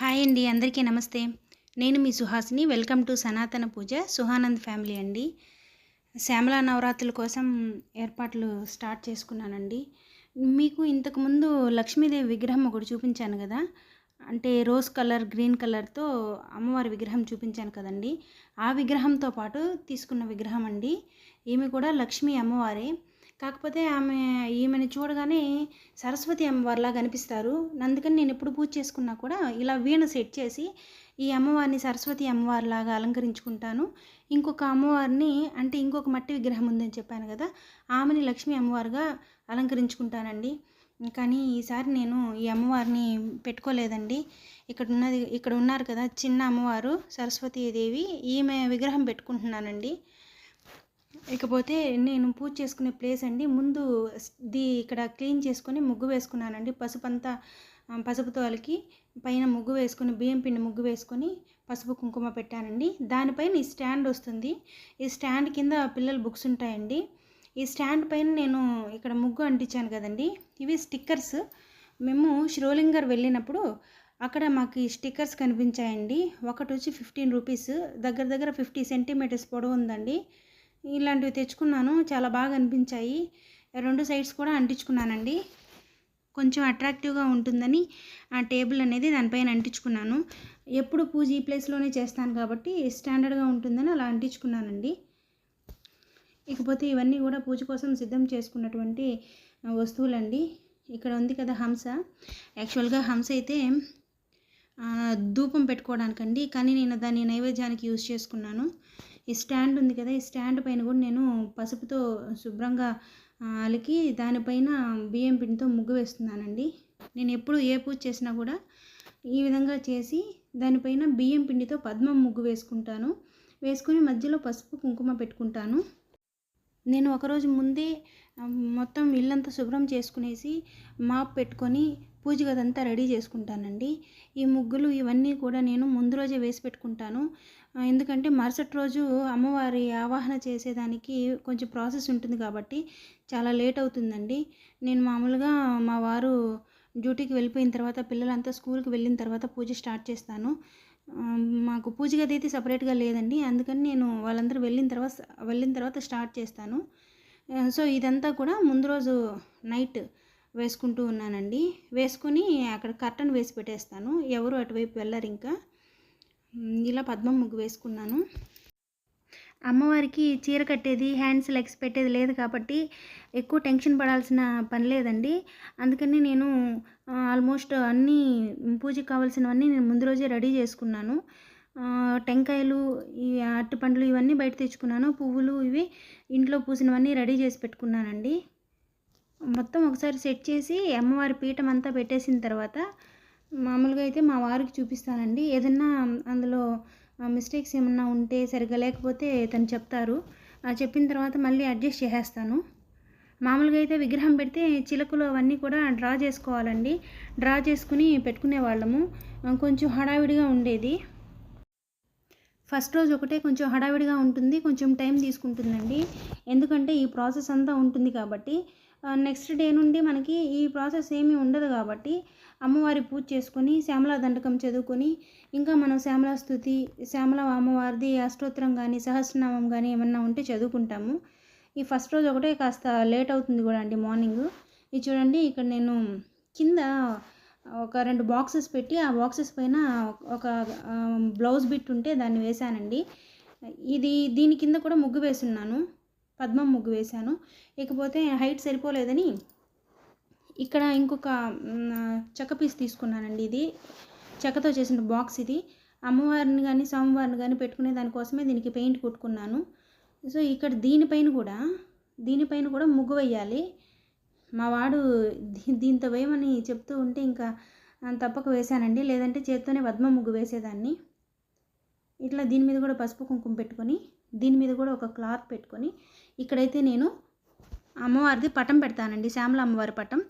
Hi అండి అందరికీ నమస్తే. నేను మీ సుహాసిని. వెల్కమ్ టు సనాతన పూజ సుహానంద్ ఫ్యామిలీ అండి. శ్యామలా నవరాత్రుల కోసం ఏర్పాట్లు స్టార్ట్ చేసుకున్నానండి. మీకు ఇంతకుముందు లక్ష్మీదేవి విగ్రహం ఒకటి చూపించాను కదా? అంటే రోజ్ కలర్ గ్రీన్ కలర్తో అమ్మవారి విగ్రహం చూపించాను కదండి. ఆ విగ్రహంతో పాటు తీసుకున్న విగ్రహం అండి. ఈమె కూడా లక్ష్మీ అమ్మవారే. కాకపోతే ఆమె ఈమెను చూడగానే సరస్వతి అమ్మవారిలా కనిపిస్తారు అందుకని నేను ఎప్పుడు పూజ చేసుకున్నా కూడా ఇలా వీణ సెట్ చేసి ఈ అమ్మవారిని సరస్వతి అమ్మవారిలాగా అలంకరించుకుంటాను. ఇంకొక అమ్మవారిని అంటే ఇంకొక మట్టి విగ్రహం ఉందని చెప్పాను కదా ఆమెని లక్ష్మీ అమ్మవారుగా అలంకరించుకుంటానండి. కానీ ఈసారి నేను ఈ అమ్మవారిని పెట్టుకోలేదండి. ఇక్కడ ఉన్నది ఇక్కడ ఉన్నారు కదా చిన్న అమ్మవారు సరస్వతీదేవి ఈమె విగ్రహం పెట్టుకుంటున్నానండి. ఇకపోతే నేను పూజ చేసుకునే ప్లేస్ అండి. ముందు ది ఇక్కడ క్లీన్ చేసుకొని ముగ్గు వేసుకున్నానండి. పసుపు అంతా పసుపుతో అలికి పైన ముగ్గు వేసుకొని బియ్యం పిండి ముగ్గు వేసుకొని పసుపు కుంకుమ పెట్టానండి. దానిపైన ఈ స్టాండ్ వస్తుంది. ఈ స్టాండ్ కింద పిల్లల బుక్స్ ఉంటాయండి. ఈ స్టాండ్ పైన నేను ఇక్కడ ముగ్గు అంటించాను కదండి. ఇవి స్టిక్కర్స్. మేము శ్రోలింగర్ వెళ్ళినప్పుడు అక్కడ మాకు ఈ స్టిక్కర్స్ కనిపించాయండి. ఒకటి వచ్చి ఫిఫ్టీన్ రూపీస్. దగ్గర దగ్గర ఫిఫ్టీ సెంటీమీటర్స్ పొడవు ఉందండి. ఇలాంటివి తెచ్చుకున్నాను. చాలా బాగా అనిపించాయి. రెండు సైడ్స్ కూడా అంటించుకున్నానండి. కొంచెం అట్రాక్టివ్గా ఉంటుందని ఆ టేబుల్ అనేది దానిపైన అంటించుకున్నాను. ఎప్పుడు పూజ ఈ ప్లేస్లోనే చేస్తాను కాబట్టి స్టాండర్డ్గా ఉంటుందని అలా అంటించుకున్నానండి. ఇకపోతే ఇవన్నీ కూడా పూజ కోసం సిద్ధం చేసుకున్నటువంటి వస్తువులండి. ఇక్కడ ఉంది కదా హంస. యాక్చువల్గా హంస అయితే ధూపం పెట్టుకోవడానికండి. కానీ నేను దాన్ని నైవేద్యానికి యూజ్ చేసుకున్నాను. ఈ స్టాండ్ ఉంది కదా ఈ స్టాండ్ పైన కూడా నేను పసుపుతో శుభ్రంగా అలికి దానిపైన బియ్యం పిండితో ముగ్గు వేస్తున్నానండి. నేను ఎప్పుడు ఏ పూజ చేసినా కూడా ఈ విధంగా చేసి దానిపైన బియ్యం పిండితో పద్మం ముగ్గు వేసుకుంటాను. వేసుకుని మధ్యలో పసుపు కుంకుమ పెట్టుకుంటాను. నేను ఒకరోజు ముందే మొత్తం ఇల్లంతా శుభ్రం చేసుకునేసి మాప్ పెట్టుకొని పూజ గదంతా రెడీ చేసుకుంటానండి. ఈ ముగ్గులు ఇవన్నీ కూడా నేను ముందు రోజే వేసి పెట్టుకుంటాను. ఎందుకంటే మరుసటి రోజు అమ్మవారి ఆవాహన చేసేదానికి కొంచెం ప్రాసెస్ ఉంటుంది కాబట్టి చాలా లేట్ అవుతుందండి. నేను మామూలుగా మా వారు డ్యూటీకి వెళ్ళిపోయిన తర్వాత పిల్లలంతా స్కూల్కి వెళ్ళిన తర్వాత పూజ స్టార్ట్ చేస్తాను. మాకు పూజ గది అయితే సపరేట్గా లేదండి. అందుకని నేను వాళ్ళందరూ వెళ్ళిన తర్వాత వెళ్ళిన తర్వాత స్టార్ట్ చేస్తాను. సో ఇదంతా కూడా ముందు రోజు నైట్ వేసుకుంటూ ఉన్నానండి. వేసుకొని అక్కడ కర్టన్ వేసి పెట్టేస్తాను. ఎవరు అటువైపు వెళ్ళరు ఇంకా. ఇలా పద్మం ముగ్గు వేసుకున్నాను. అమ్మవారికి చీర కట్టేది హ్యాండ్స్ లెగ్స్ పెట్టేది లేదు కాబట్టి ఎక్కువ టెన్షన్ పడాల్సిన పని లేదండి. అందుకని నేను ఆల్మోస్ట్ అన్నీ పూజకి కావాల్సినవన్నీ నేను ముందు రోజే రెడీ చేసుకున్నాను. టెంకాయలు ఈ అరటిపండ్లు ఇవన్నీ బయట తెచ్చుకున్నాను. పువ్వులు ఇవి ఇంట్లో పూసినవన్నీ రెడీ చేసి పెట్టుకున్నానండి. మొత్తం ఒకసారి సెట్ చేసి అమ్మవారి పీఠం అంతా పెట్టేసిన తర్వాత మామూలుగా అయితే మా వారికి చూపిస్తానండి. ఏదన్నా అందులో మిస్టేక్స్ ఏమన్నా ఉంటే సరిగ్గా లేకపోతే తను చెప్తారు. చెప్పిన తర్వాత మళ్ళీ అడ్జస్ట్ చేసేస్తాను. మామూలుగా అయితే విగ్రహం పెడితే చిలకలు అవన్నీ కూడా డ్రా చేసుకోవాలండి. డ్రా చేసుకుని పెట్టుకునే వాళ్ళము కొంచెం హడావిడిగా ఉండేది. ఫస్ట్ రోజు ఒకటే కొంచెం హడావిడిగా ఉంటుంది కొంచెం టైం తీసుకుంటుందండి. ఎందుకంటే ఈ ప్రాసెస్ అంతా ఉంటుంది కాబట్టి నెక్స్ట్ డే నుండి మనకి ఈ ప్రాసెస్ ఏమీ ఉండదు కాబట్టి అమ్మవారి పూజ చేసుకొని శ్యామలా దండకం చదువుకొని ఇంకా మనం శ్యామలా స్థుతి శ్యామల అమ్మవారిది అష్టోత్తరం కానీ సహస్రనామం కానీ ఏమన్నా ఉంటే చదువుకుంటాము. ఈ ఫస్ట్ రోజు ఒకటే కాస్త లేట్ అవుతుంది కూడా అండి మార్నింగ్. ఇది చూడండి ఇక్కడ నేను కింద ఒక రెండు బాక్సెస్ పెట్టి ఆ బాక్సెస్ పైన ఒక బ్లౌజ్ బిట్ ఉంటే దాన్ని వేశానండి. ఇది దీని కింద కూడా ముగ్గు వేసున్నాను. పద్మం ముగ్గు వేశాను. ఇకపోతే హైట్ సరిపోలేదని ఇక్కడ ఇంకొక చెక్క పీస్ తీసుకున్నానండి ఇది. చెక్కతో చేసిన బాక్స్ ఇది. అమ్మవారిని కానీ స్వామివారిని కానీ పెట్టుకునే దానికోసమే దీనికి పెయింట్ కొట్టుకున్నాను. సో ఇక్కడ దీనిపైన కూడా దీనిపైన కూడా ముగ్గు వేయాలి. మా వాడు దీ- దీంతో వేయమని చెప్తూ ఉంటే ఇంకా తప్పక వేశానండి. లేదంటే చేత్తోనే పద్మ ముగ్గు వేసేదాన్ని. ఇట్లా దీని మీద కూడా పసుపు కుంకుమ పెట్టుకొని దీని మీద కూడా ఒక క్లాత్ పెట్టుకొని ఇక్కడైతే నేను అమ్మవారిది పటం పెడతానండి. శ్యామల అమ్మవారి పటం.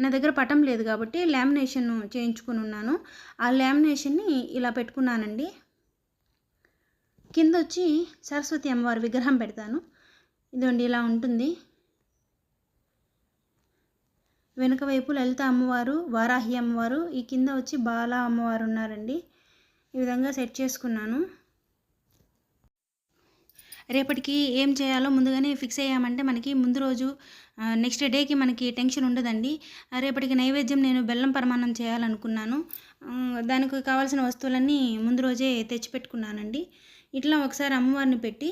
నా దగ్గర పటం లేదు కాబట్టి లామినేషన్ చేయించుకుని ఉన్నాను. ఆ లామినేషన్ని ఇలా పెట్టుకున్నానండి. కింద వచ్చి సరస్వతి అమ్మవారి విగ్రహం పెడతాను. ఇదండి ఇలా ఉంటుంది. వెనుక వైపు లలిత అమ్మవారు వారాహి అమ్మవారు ఈ కింద వచ్చి బాల అమ్మవారు ఉన్నారండి. ఈ విధంగా సెట్ చేసుకున్నాను. రేపటికి ఏం చేయాలో ముందుగానే ఫిక్స్ అయ్యామంటే మనకి ముందు రోజు నెక్స్ట్ డేకి మనకి టెన్షన్ ఉండదండి. రేపటికి నైవేద్యం నేను బెల్లం పరమాన్నం చేయాలనుకున్నాను. దానికి కావాల్సిన వస్తువులన్నీ ముందు రోజే తెచ్చిపెట్టుకున్నానండి. ఇట్లా ఒకసారి అమ్మవారిని పెట్టి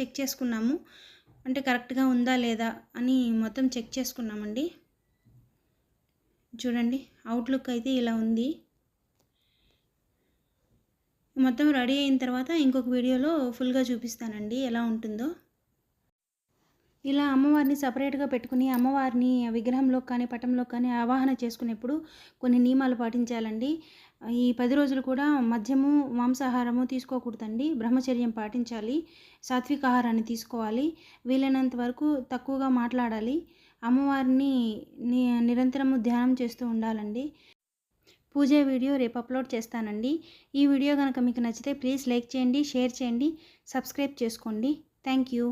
చెక్ చేసుకున్నాము. అంటే కరెక్ట్గా ఉందా లేదా అని మొత్తం చెక్ చేసుకున్నామండి. చూడండి అవుట్లుక్ అయితే ఇలా ఉంది. మొత్తం రెడీ అయిన తర్వాత ఇంకొక వీడియోలో ఫుల్గా చూపిస్తానండి ఎలా ఉంటుందో. ఇలా అమ్మవారిని సపరేట్గా పెట్టుకుని అమ్మవారిని విగ్రహంలో కానీ పటంలో కానీ ఆవాహన చేసుకునేప్పుడు కొన్ని నియమాలు పాటించాలండి. ఈ పది రోజులు కూడా మద్యము మాంసాహారము తీసుకోకూడదండి. బ్రహ్మచర్యం పాటించాలి. సాత్విక ఆహారాన్ని తీసుకోవాలి. వీలైనంత వరకు తక్కువగా మాట్లాడాలి. అమ్మవారిని నిరంతరము ధ్యానం చేస్తూ ఉండాలండి. పూజ వీడియో రేపు అప్లోడ్ చేస్తానండి. ఈ వీడియో కనుక మీకు నచ్చితే ప్లీజ్ లైక్ చేయండి షేర్ చేయండి సబ్స్క్రైబ్ చేసుకోండి. Thank you.